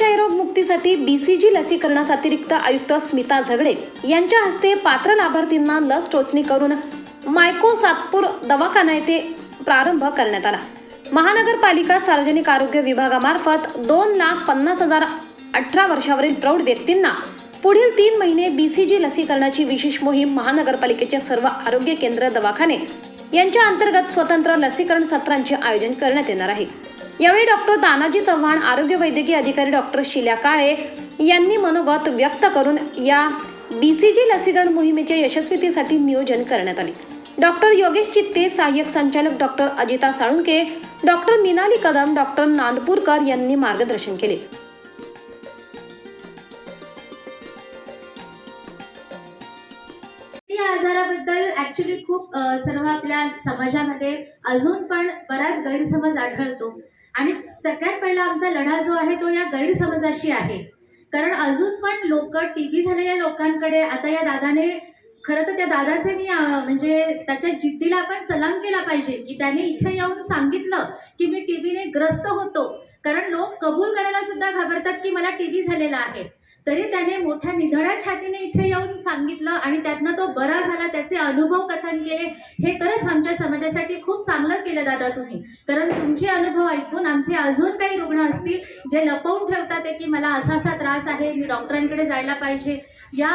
क्षयरोग मुक्तीसाठी बीसीजी लसीकरणाचा अतिरिक्त आयुक्त स्मिता झगडे यांच्या हस्ते पात्र लाभार्थींना लस टोचणी करून मायको सातपूर दवाखाना येथे प्रारंभ करण्यात आला. महानगरपालिका सार्वजनिक आरोग्य विभागामार्फत दोन लाख पन्नास हजार अठरा वर्षावरील प्रौढ व्यक्तींना पुढील तीन महिने बीसीजी लसीकरणाची विशेष मोहीम महानगरपालिकेचे सर्व आरोग्य केंद्र दवाखाने यांच्या अंतर्गत स्वतंत्र लसीकरण सत्रांचे आयोजन करण्यात येणार आहे. यावेळी डॉक्टर तानाजी चव्हाण आरोग्य वैद्यकीय अधिकारी डॉक्टर शिल्या काळे यांनी मनोगत व्यक्त करून या बीसीजी लसीकरण मोहिमेच्या यशस्वीतेसाठी नियोजन करण्यात आले. डॉक्टर योगेश चित्ते सहाय्यक संचालक doctor Ajita Salunke doctor Minali Kadam doctor Nandpurkar यांनी मार्गदर्शन केले. या आजाराबद्दल ऍक्च्युली खूप सर्व आपल्या समाजामध्ये अजून पण बराच गैरसमज आढळतो. आणि सगळ्यात पहिला आमचा लढा जो आहे तो या गैरसमजाशी आहे. कारण अजून पण लोक टी व्ही झालेल्या लोकांकडे. आता या दादाने खरं तर त्या दादाचे मी म्हणजे त्याच्या जिद्दीला आपण सलाम केला पाहिजे की त्याने इथे येऊन सांगितलं की मी टी व्हीने ग्रस्त होतो. कारण लोक कबूल करायला सुद्धा घाबरतात की मला टी व्ही झालेला आहे. तरी त्याने मोठ्या निधड्या छातीने इथे येऊन सांगितलं आणि त्यातनं तो बरा झाला त्याचे अनुभव कथन केले. हे खरंच आमच्या समाजासाठी खूप चांगलं केलं दादा तुम्ही. कारण तुमचे अनुभव ऐकून आमचे अजून काही रुग्ण असतील जे लपवून ठेवतात आहे की मला असा असा त्रास आहे मी डॉक्टरांकडे जायला पाहिजे. या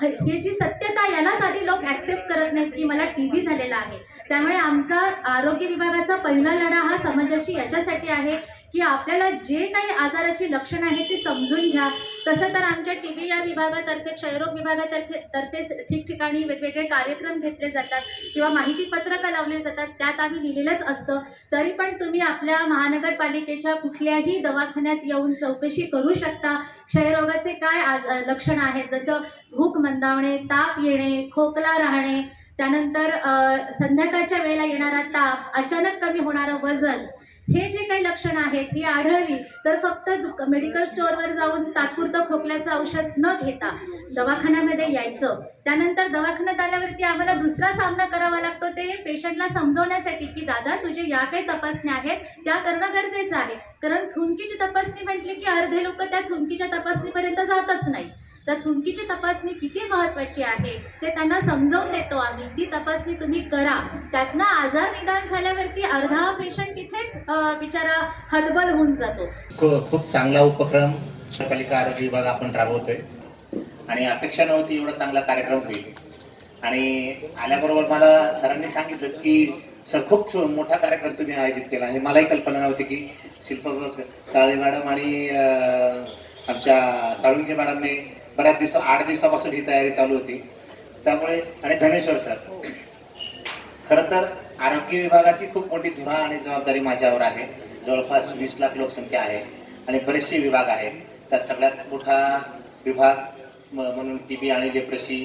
हे जी सत्यता यालाच आधी लोक ॲक्सेप्ट करत नाहीत की मला टी व्ही झालेला आहे. त्यामुळे आमचा आरोग्य विभागाचा पहिला लढा हा समाजाची याच्यासाठी आहे. की आपल्याला जे काही आजाराची लक्षणं आहेत ती समजून घ्या. तसं तर आमच्या टी बी या विभागातर्फे क्षयरोग विभागातर्फे तर्फे ठिकठिकाणी वेगवेगळे कार्यक्रम घेतले जातात किंवा माहिती पत्रकं लावली जातात. त्यात आम्ही लिहिलेलंच असतं. तरी पण तुम्ही आपल्या महानगरपालिकेच्या कुठल्याही दवाखान्यात येऊन चौकशी करू शकता. क्षयरोगाचे काय आज लक्षणं आहेत? जसं भूक मंदावणे ताप येणे खोकला राहणे त्यानंतर संध्याकाळच्या वेळेला येणारा ताप अचानक कमी होणारं वजन हे जे काही लक्षणं आहेत ही आढळली तर फक्त मेडिकल स्टोअरवर जाऊन तात्पुरतं खोकल्याचं औषध न घेता दवाखान्यामध्ये यायचं. त्यानंतर दवाखान्यात आल्यावरती आम्हाला दुसरा सामना करावा लागतो ते पेशंटला समजवण्यासाठी की दादा तुझे या काही तपासण्या आहेत त्या करणं गरजेचं आहे. कारण थुंकीची तपासणी म्हटली की अर्धे लोक त्या थुंकीच्या तपासणीपर्यंत जातच नाही तर थुंकीची तपासणी किती महत्त्वाची आहे ते त्यांना समजावून देतो आम्ही. ती तपासणी तुम्ही करा. त्यातनं आजार निदान झाल्यावरती अर्धा पेशंट तिथेच बिचारा हतबल होऊन जातो. खूप चांगला उपक्रम पालिका आरोग्य विभाग आपण राबवतोय. आणि अपेक्षा नव्हती एवढा चांगला कार्यक्रम होईल. आणि आल्याबरोबर मला सरांनी सांगितलंच की सर खूप छो- मोठा कार्यक्रम तुम्ही आयोजित केला. हे मलाही कल्पना नव्हती की शिल्पा काळे मॅडम आणि आमच्या साळुंके मॅडमने बऱ्याच दिवस आठ दिवसापासून ही तयारी चालू होती. त्यामुळे आणि धनेश्वर सर. खरं तर आरोग्य विभागाची खूप मोठी धुरा आणि जबाबदारी माझ्यावर आहे. जवळपास वीस लाख लोकसंख्या आहे आणि बरेचसे विभाग आहेत. त्यात सगळ्यात मोठा विभाग म्हणून टी बी आणि लेप्रसी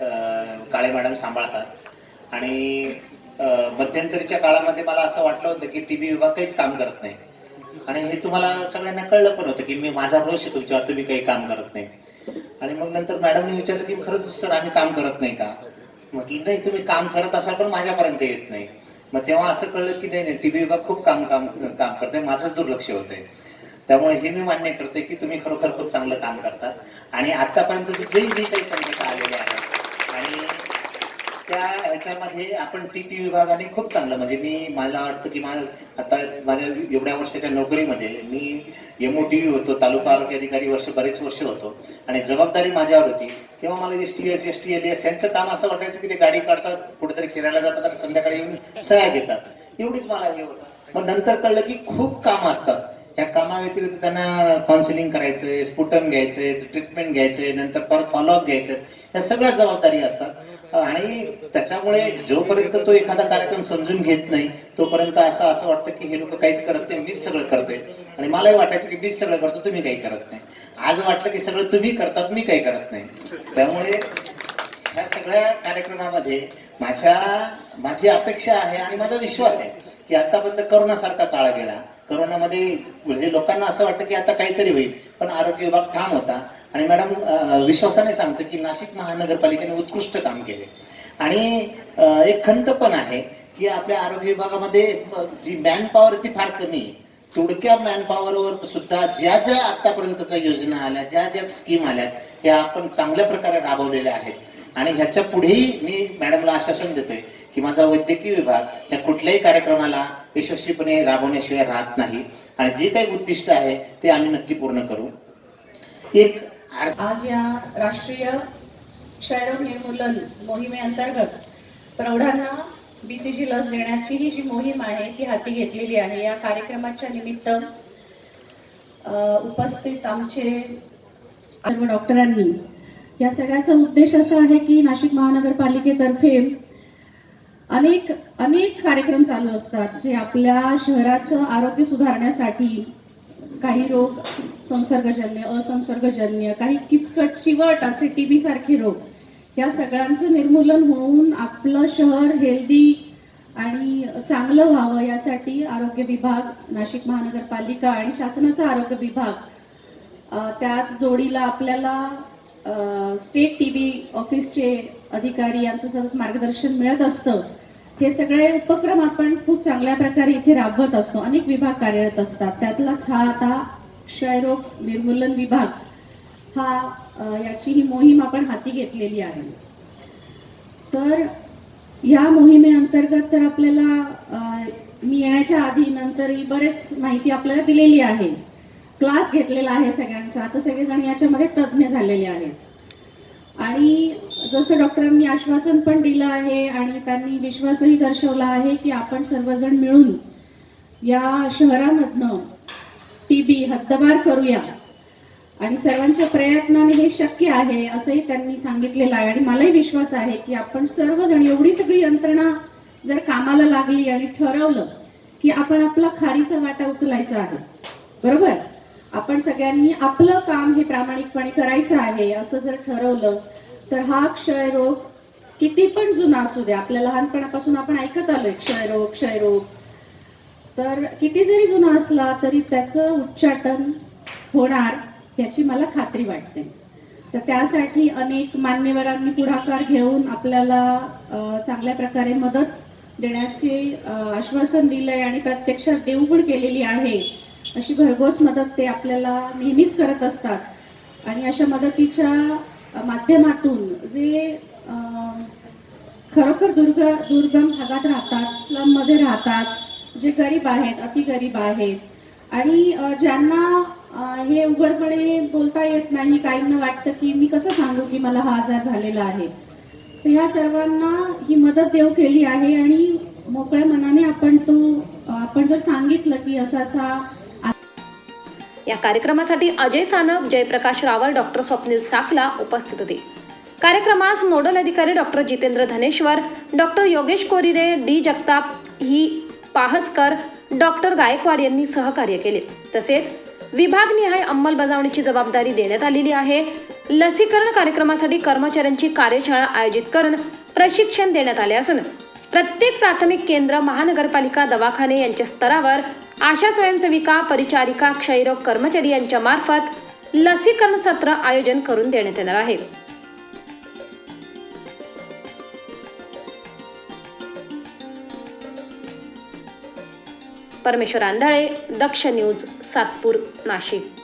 काळे मॅडम सांभाळतात. आणि मध्यंतरीच्या काळामध्ये मला असं वाटलं होतं की टी बी विभाग काहीच काम करत नाही. आणि हे तुम्हाला सगळ्यांना कळलं पण होतं की मी माझा रोष आहे तुमच्यावर तुम्ही काही काम करत नाही. आणि मग नंतर मॅडमने विचारलं की खरंच सर आम्ही काम करत नाही का? म्हटलं नाही तुम्ही काम करत असाल पण माझ्यापर्यंत येत नाही. मग तेव्हा असं कळलं की नाही नाही टी व्ही विभाग खूप काम काम काम करतोय माझंच दुर्लक्ष होतंय. त्यामुळे हे मी मान्य करतोय की तुम्ही खरोखर खूप चांगलं काम करतात आणि आतापर्यंत जे जे काही संकट आलेले आहेत त्या याच्यामध्ये आपण टी पी विभागाने खूप चांगलं म्हणजे मी मला वाटतं की माझं आता माझ्या एवढ्या वर्षाच्या नोकरीमध्ये मी एम ओ टी व्ही होतो तालुका आरोग्य अधिकारी वर्ष बरेच वर्ष होतो. आणि जबाबदारी माझ्यावर होती. तेव्हा मला S T S S T L S यांचं काम असं वाटायचं की ते गाडी काढतात कुठेतरी फिरायला जातात आणि संध्याकाळी येऊन सह्या घेतात. एवढीच मला हे होतं. मग नंतर कळलं की खूप कामं असतात. या कामाव्यतिरिक्त त्यांना काउन्सिलिंग करायचंय स्पुटम घ्यायचंय ट्रीटमेंट घ्यायचंय नंतर परत फॉलोअप घ्यायचं या सगळ्या जबाबदारी असतात. आणि त्याच्यामुळे जोपर्यंत तो एखादा कार्यक्रम समजून घेत नाही तोपर्यंत असं असं वाटतं की हे लोक काहीच करत नाही मीच सगळं करतोय. आणि मलाही वाटायचं की मीच सगळं करतो तुम्ही काही करत नाही. आज वाटलं की सगळं तुम्ही करतात मी काही करत नाही. त्यामुळे ह्या सगळ्या कार्यक्रमामध्ये माझ्या माझी अपेक्षा आहे आणि माझा विश्वास आहे की आतापर्यंत करोनासारखा काळ गेला. करोनामध्ये म्हणजे लोकांना असं वाटतं की आता काहीतरी होईल पण आरोग्य विभाग ठाम होता. आणि मॅडम विश्वासाने सांगतो की नाशिक महानगरपालिकेने उत्कृष्ट काम केले. आणि एक खंत पण आहे की आपल्या आरोग्य विभागामध्ये जी मॅन पॉवर ती फार कमी आहे. थोडक्या मॅन पॉवरवर सुद्धा ज्या ज्या आतापर्यंतच्या योजना आल्या ज्या ज्या स्कीम आल्या त्या आपण चांगल्या प्रकारे राबवलेल्या आहेत. आणि ह्याच्या पुढेही मी मॅडमला आश्वासन देतोय की माझा वैद्यकीय विभाग त्या कुठल्याही कार्यक्रमाला यशस्वीपणे राबवण्याशिवाय राहत नाही. आणि जे काही उद्दिष्ट आहे ते आम्ही नक्की पूर्ण करू. एक आज या राष्ट्रीय क्षयरोग निर्मूलन मोहिमेअंतर्गत प्रौढांना बी सी जी लस देण्याची ही जी मोहीम आहे ती हाती घेतलेली आहे. या कार्यक्रमाच्या निमित्त उपस्थित आमचे सर्व डॉक्टरांनी या सगळ्याचा उद्देश असा आहे की नाशिक महानगरपालिकेतर्फे अनेक अनेक कार्यक्रम चालू असतात जे आपल्या शहराचं आरोग्य सुधारण्यासाठी काही रोग संसर्गजन्य असंसर्गजन्य काही किचकट चिवट असे टी बी सारखे रोग या सगळ्यांचं निर्मूलन होऊन आपलं शहर हेल्दी आणि चांगलं व्हावं यासाठी आरोग्य विभाग नाशिक महानगरपालिका आणि शासनाचा आरोग्य विभाग त्याच जोडीला आपल्याला स्टेट टी बी ऑफिसचे अधिकारी यांचं सतत मार्गदर्शन मिळत असतं. हे सगळे उपक्रम आपण खूप चांगल्या प्रकारे इथे राबवत असतो. अनेक विभाग कार्यरत असतात. त्यातलाच हा आता क्षयरोग निर्मूलन विभाग हा याची ही मोहीम आपण हाती घेतलेली आहे. तर या मोहिमेअंतर्गत तर आपल्याला मी येण्याच्या आधी नंतरही बरेच माहिती आपल्याला दिलेली आहे. क्लास घेतलेला आहे सगळ्यांचा आता सगळेजण याच्यामध्ये तज्ज्ञ झालेले आहेत. आणि जसं डॉक्टरांनी आश्वासन पण दिलं आहे आणि त्यांनी विश्वासही दर्शवला आहे की आपण सर्वजण मिळून या शहरामधनं टी बी हद्दबार करूया. आणि सर्वांच्या प्रयत्नाने हे शक्य आहे असंही त्यांनी सांगितलेलं आहे. आणि मलाही विश्वास आहे की आपण सर्वजण एवढी सगळी यंत्रणा जर कामाला लागली आणि ठरवलं की आपण आपला खारीचा वाटा उचलायचा आहे. बरोबर? आपण सगळ्यांनी आपलं काम हे प्रामाणिकपणे करायचं आहे असं जर ठरवलं तर हा क्षयरोग किती पण जुना असू द्या आपल्या लहानपणापासून आपण ऐकत आलोय क्षयरोग क्षयरोग तर किती जरी जुना असला तरी त्याचं उच्चाटन होणार याची मला खात्री वाटते. तर त्यासाठी अनेक मान्यवरांनी पुढाकार घेऊन आपल्याला चांगल्या प्रकारे मदत देण्याचे आश्वासन दिलंय आणि प्रत्यक्षात देऊ पण केलेली आहे. अशी भरघोस मदत ते आपल्याला नेहमीच करत असतात. आणि अशा मदतीच्या माध्यमातून जे खरोखर दुर्ग दुर्गम भागात राहतात स्लममध्ये राहतात जे गरीब आहेत अतिगरीब आहेत. आणि ज्यांना हे उघडपणे बोलता येत नाही काहींना वाटतं की मी कसं सांगू की मला हा आजार झालेला आहे. तर ह्या सर्वांना ही मदत देऊ केली आहे आणि मोकळ्या मनाने आपण तो आपण जर सांगितलं की असा असा या कार्यक्रमासाठी अजय सानप जयप्रकाश रावल डॉक्टर स्वप्नील साखला उपस्थित होते. कार्यक्रमास नोडल अधिकारी doctor Jitendra Dhaneshwar doctor Yogesh Koride D. Jagtap ही पाहसकर डॉक्टर गायकवाड यांनी सहकार्य केले. तसेच विभागनिहाय अंमलबजावणीची जबाबदारी देण्यात आलेली आहे. लसीकरण कार्यक्रमासाठी कर्मचाऱ्यांची कार्यशाळा आयोजित करून प्रशिक्षण देण्यात आले असून प्रत्येक प्राथमिक केंद्र महानगरपालिका दवाखाने यांच्या स्तरावर आशा स्वयंसेविका परिचारिका क्षयरोग कर्मचारी यांच्या मार्फत लसीकरण सत्र आयोजन करून देण्यात येणार आहे. परमेश्वर आंधळे दक्ष न्यूज सातपूर नाशिक.